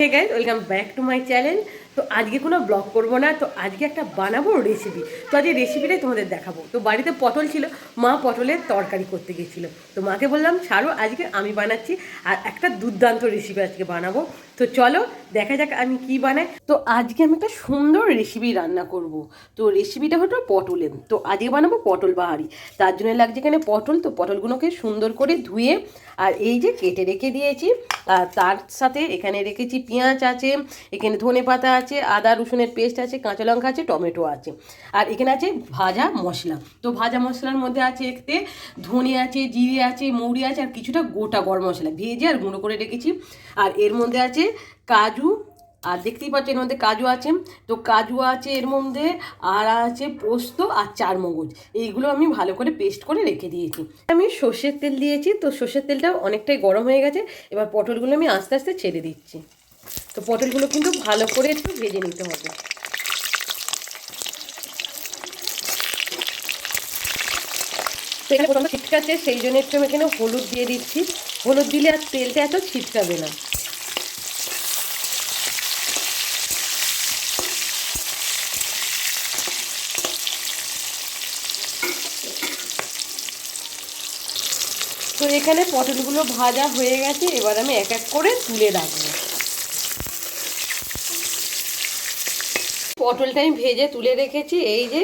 Hey guys welcome back to my channel তো আজকে কোনো ব্লগ করব না, তো আজকে একটা বানাবো রেসিপি তো আজকে রেসিপিটাই তোমাদের দেখাবো। তো বাড়িতে পটল ছিল, মা পটলের তরকারি করতে গেছিল। তো মাকে বললাম ছাড়ো আজকে আমি বানাচ্ছি, আর একটা দুর্দান্ত রেসিপি আজকে বানাবো। তো চলো, দেখা যাক আমি কি বানাই। তো আজকে আমি একটা সুন্দর রেসিপি রান্না করব। তো রেসিপিটা হলো পটলের। তো আজকে বানাবো পটল বাহারি। তার জন্য লাগছে এখানে পটল। তো পটলগুলোকে সুন্দর করে ধুয়ে, আর এই যে কেটে রেখে দিয়েছি, আর তার সাথে এখানে রেখেছি পেঁয়াজ আছে, এখানে ধনে পাতা আছে আদা, রসুনের পেস্ট আছে, কাঁচা লঙ্কা আছে, টমেটো আছে। আর এখানে আছে ভাজা মশলা। তো ভাজা মশলার মধ্যে আছে এতে ধনে আছে, জিরে আছে, মৌরি আছে, আর কিছুটা গোটা গরম মশলা ভেজে আর গুঁড়ো করে রেখেছি। আর এর মধ্যে আছে কাজু, আর দেখতেই পাচ্ছ এর মধ্যে কাজু আছে। তো কাজু আছে এর মধ্যে, আর আছে পোস্ত আর চার মগজ এইগুলো আমি ভালো করে পেস্ট করে রেখে দিয়েছি। আমি সর্ষের তেল দিয়েছি, তো সর্ষের তেলটা অনেকটাই গরম হয়ে গেছে। এবার পটলগুলো আমি আস্তে আস্তে ছেড়ে দিচ্ছি। তো পটলগুলো কিন্তু ভালো করে একটু ভেজে নিতে হবে। প্রথমে ছিটকাচ্ছে সেই জন্য একটু আমি এখানে হলুদ দিয়ে দিচ্ছি। হলুদ দিলে আর তেলটা এত ছিটকাবে না। তো এখানে পটলগুলো ভাজা হয়ে গেছে, এবার আমি এক এক করে তুলে রাখব। পটলটা আমি ভেজে তুলে রেখেছি। এই যে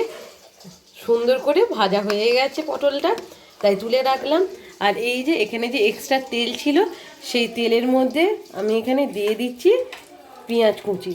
সুন্দর করে ভাজা হয়ে গেছে পটলটা, তাই তুলে রাখলাম। আর এই যে এখানে যে এক্সট্রা তেল ছিল, সেই তেলের মধ্যে আমি এখানে দিয়ে দিচ্ছি পেঁয়াজ কুচি।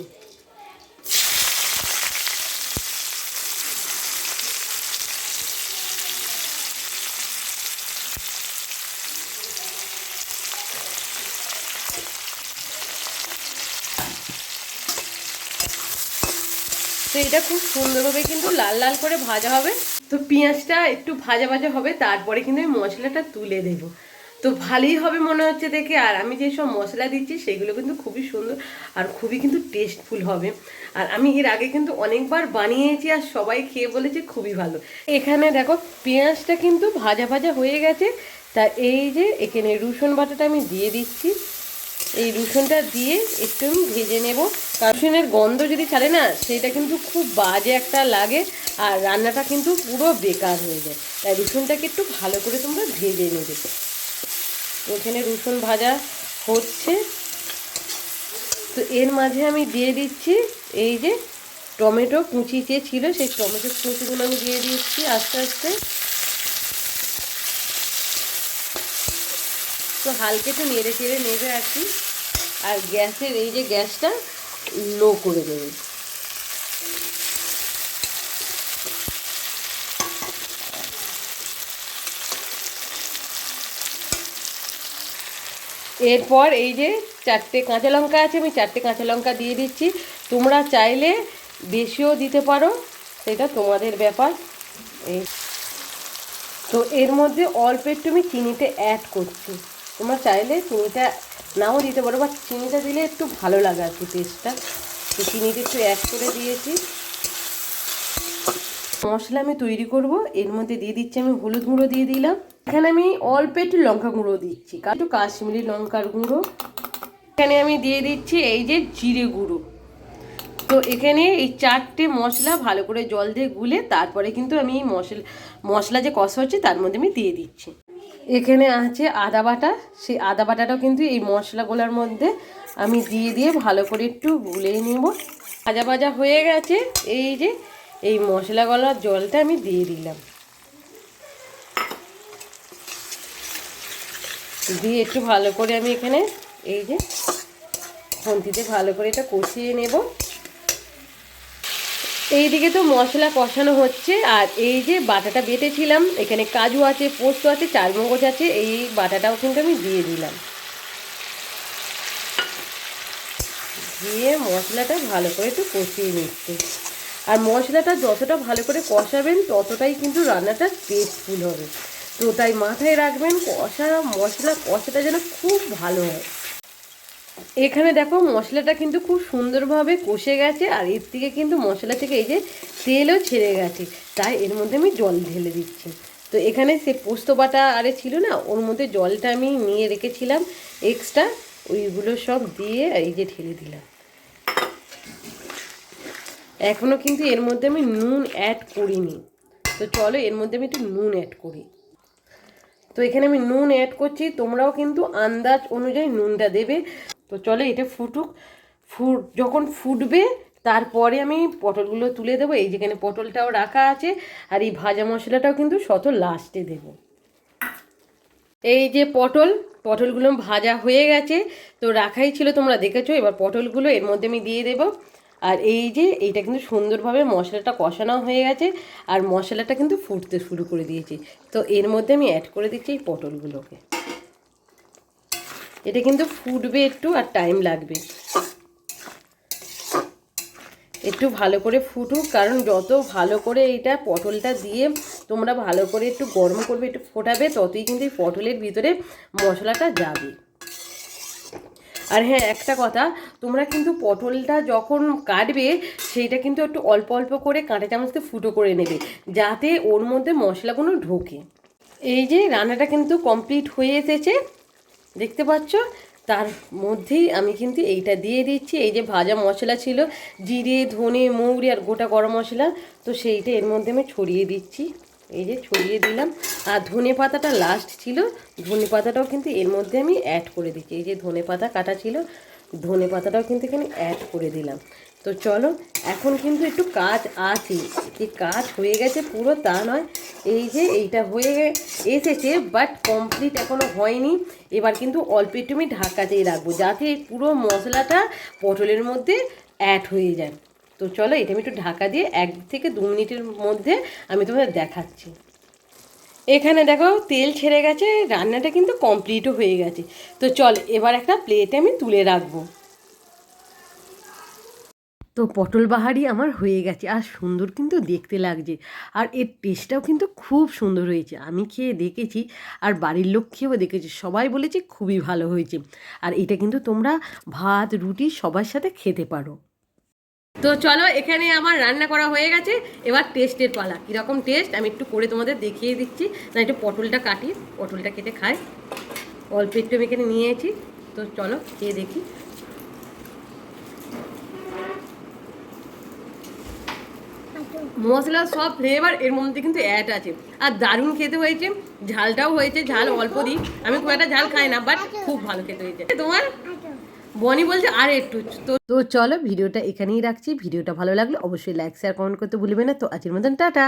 তো এটা খুব সুন্দরভাবে কিন্তু লাল লাল করে ভাজা হবে। তো পেঁয়াজটা একটু ভাজা ভাজা হবে, তারপরে কিন্তু আমি মশলাটা তুলে দেবো। তো ভালোই হবে মনে হচ্ছে দেখে, আর আমি যেসব মশলা দিচ্ছি, সেগুলো কিন্তু খুবই সুন্দর আর খুবই কিন্তু টেস্টফুল হবে। আর আমি এর আগে কিন্তু অনেকবার বানিয়েছি, আর সবাই খেয়ে বলেছে খুবই ভালো। এখানে দেখো, পেঁয়াজটা কিন্তু ভাজা ভাজা হয়ে গেছে। তা এই যে এখানে রসুন বাটাটা আমি দিয়ে দিচ্ছি। এই রসুনটা দিয়ে একটু ভেজে নেব। রসুনের গন্ধ যদি ছাড়ে না সেটা কিন্তু খুব বাজে একটা লাগে আর রান্নাটা কিন্তু পুরো বেকার হয়ে যায়। তাই রসুনটাকে একটু ভালো করে তোমরা ভেজে নেবে। এখানে রসুন ভাজা হচ্ছে। তো এর মাঝে আমি দিয়ে দিচ্ছি এই যে টমেটো কুচি যে ছিল, সেই টমেটো কুচিগুলো আমি দিয়ে দিচ্ছি আস্তে আস্তে। তো হালকা একটু নেড়ে চেড়ে নেবে আর কি। আর গ্যাসের এই যে গ্যাসটা লো করে দেবে। এরপর এই যে চারটে কাঁচা লঙ্কা আছে, আমি চারটে কাঁচা লঙ্কা দিয়ে দিচ্ছি। তোমরা চাইলে বেশিও দিতে পারো, সেটা তোমাদের ব্যাপার। এই তো এর মধ্যে অল্প একটু আমি চিনিতে অ্যাড করছি। তোমরা চাইলে চিনিটা নাও দিতে পারো, বা চিনিটা দিলে একটু ভালো লাগে আর কি টেস্টটা তো চিনিটা একটু অ্যাড করে দিয়েছি। মশলা আমি তৈরি করব, এর মধ্যে দিয়ে দিচ্ছি আমি হলুদ গুঁড়ো দিয়ে দিলাম। এখানে আমি অল্প একটু লঙ্কা গুঁড়ো দিচ্ছি, কারণ একটু কাশ্মীরি লঙ্কার গুঁড়ো। এখানে আমি দিয়ে দিচ্ছি এই যে জিরে গুঁড়ো। তো এখানে এই চারটে মশলা ভালো করে জল দিয়ে গুলে তারপরে কিন্তু আমি এই মশলা মশলা যে কষা হচ্ছে তার মধ্যে আমি দিয়ে দিচ্ছি। এখানে আছে আদা বাটা। সেই আদা বাটাটাও কিন্তু এই মশলাগুলোর মধ্যে আমি দিয়ে দিয়ে ভালো করে একটু গুলে নেব। ভাজা ভাজা হয়ে গেছে। এই যে, এই মশলা গলার জলটা আমি দিয়ে দিলাম। দিয়ে একটু ভালো করে আমি এখানে এই যে খুন্তিতে ভালো করে এটা কষিয়ে নেব। এইদিকে তো মশলা কষানো হচ্ছে, আর এই যে বাটাটা বেটেছিলাম, এখানে কাজু আছে, পোস্ত আছে চারমগজ আছে, এই বাটাটাও কিন্তু আমি দিয়ে দিলাম। দিয়ে মশলাটা ভালো করে একটু কষিয়ে নিচ্ছি। আর মশলাটা যতটা ভালো করে কষাবেন, ততটাই কিন্তু রান্নাটা টেস্টফুল হবে। তো তাই মাথায় রাখবেন, কষা মশলা কষাটা যেন খুব ভালো হয়। এখানে দেখো মশলাটা কিন্তু খুব সুন্দরভাবে কষে গেছে, আর এর থেকে কিন্তু মশলা থেকে এই যে তেলও ছেড়ে গেছে, তাই এর মধ্যে আমি জল ঢেলে দিচ্ছি। তো এখানে সে পোস্ত বাটা আরে ছিল না, ওর মধ্যে জলটা আমি নিয়ে রেখেছিলাম এক্সট্রা ওইগুলো সব দিয়ে এই যে ঢেলে দিলাম। এখনও কিন্তু এর মধ্যে আমি নুন অ্যাড করিনি। তো চলো এর মধ্যে আমি একটু নুন অ্যাড করি। তো এখানে আমি নুন অ্যাড করছি, তোমরাও কিন্তু আন্দাজ অনুযায়ী নুনটা দেবে। তো চলে, এটা ফুটুক। ফুট, যখন ফুটবে, তারপরে আমি পটলগুলো তুলে দেবো। এই যেখানে পটলটাও রাখা আছে, আর এই ভাজা মশলাটাও কিন্তু শত লাস্টে দেব। এই যে পটল, পটলগুলো ভাজা হয়ে গেছে, তো রাখাই ছিল তোমরা দেখেছ। এবার পটলগুলো এর মধ্যে আমি দিয়ে দেবো। আর এই যে, এইটা কিন্তু সুন্দরভাবে মশলাটা কষানো হয়ে গেছে, আর মশলাটা কিন্তু ফুটতে শুরু করে দিয়েছি। তো এর মধ্যে আমি অ্যাড করে দিচ্ছি এই পটলগুলোকে। এটা কিন্তু ফুটবে একটু আর টাইম লাগবে। একটু ভালো করে ফুটুক, কারণ যত ভালো করে এইটা পটলটা দিয়ে তোমরা ভালো করে একটু গরম করবে, একটু ফোটাবে, ততই কিন্তু এই পটলের ভিতরে মশলাটা যাবে। আর হ্যাঁ একটা কথা, তোমরা কিন্তু পটলটা যখন কাটবে, সেইটা কিন্তু একটু অল্প অল্প করে কাঁটা চামচতে ফুটো করে নেবে, যাতে ওর মধ্যে মশলাগুলো ঢোকে। এই যে রান্নাটা কিন্তু কমপ্লিট হয়ে এসেছে। দেখতে পাচ্ছ? তার মধ্যেই আমি কিন্তু এইটা দিয়ে দিচ্ছি। এই যে ভাজা মশলা ছিল, জিরে, ধনে, মৌরি আর গোটা গরম মশলা, তো সেইটা এর মধ্যে আমি ছড়িয়ে দিচ্ছি। এই যে ছড়িয়ে দিলাম। আর ধনে পাতাটা লাস্ট ছিল। ধনে পাতাটাও কিন্তু এর মধ্যে আমি অ্যাড করে দিচ্ছি। এই যে ধনে পাতা কাটা ছিল, ধনে পাতাটাও কিন্তু এখানে অ্যাড করে দিলাম। তো চলো, এখন কিন্তু একটু কাজ আছে। যে কাজ হয়ে গেছে পুরো তা নয়। এই যে এইটা হয়ে এসেছে বাট কমপ্লিট এখনও হয়নি। এবার কিন্তু অল্প একটু আমি ঢাকাতেই রাখব, যাতে পুরো মশলাটা পটলের মধ্যে অ্যাড হয়ে যায়। তো চলো, এটা আমি একটু ঢাকা দিয়ে এক থেকে দু মিনিটের মধ্যে আমি তোমাদের দেখাচ্ছি। এখানে দেখো, তেল ছেড়ে গেছে, রান্নাটা কিন্তু কমপ্লিটও হয়ে গেছে। তো চল, এবার একটা প্লেটে আমি তুলে রাখব। তো পটল বাহারি আমার হয়ে গেছে। আর সুন্দর কিন্তু দেখতে লাগছে। আর এর টেস্টটাও কিন্তু খুব সুন্দর হয়েছে। আমি খেয়ে দেখেছি আর বাড়ির লোক খেয়েও দেখেছি। সবাই বলেছে খুবই ভালো হয়েছে। আর এটা কিন্তু তোমরা ভাত, রুটি সবার সাথে খেতে পারো। তো চলো এখানে আমার রান্না করা হয়ে গেছে। এবার টেস্টের পালা। কীরকম টেস্ট আমি একটু করে তোমাদের দেখিয়ে দিচ্ছি। না, একটু পটলটা কাটি। পটলটা কেটে খাই। অল্প একটু আমি এখানে নিয়েছি। তো চলো খেয়ে দেখি। মশলা সব ফ্লেভার এর মধ্যে কিন্তু অ্যাড আছে। আর দারুণ খেতে হয়েছে, ঝালটাও হয়েছে, ঝাল অল্প দিই। আমি খুব একটা ঝাল খাই না বাট খুব ভালো খেতে হয়েছে। তোমার? বনি বলছে আর একটু, তো তো চলো, ভিডিওটা এখানেই রাখছি। ভিডিওটা ভালো লাগলে অবশ্যই লাইক শেয়ার কমেন্ট করতে ভুলবে না। তো আজকের মতন টাটা।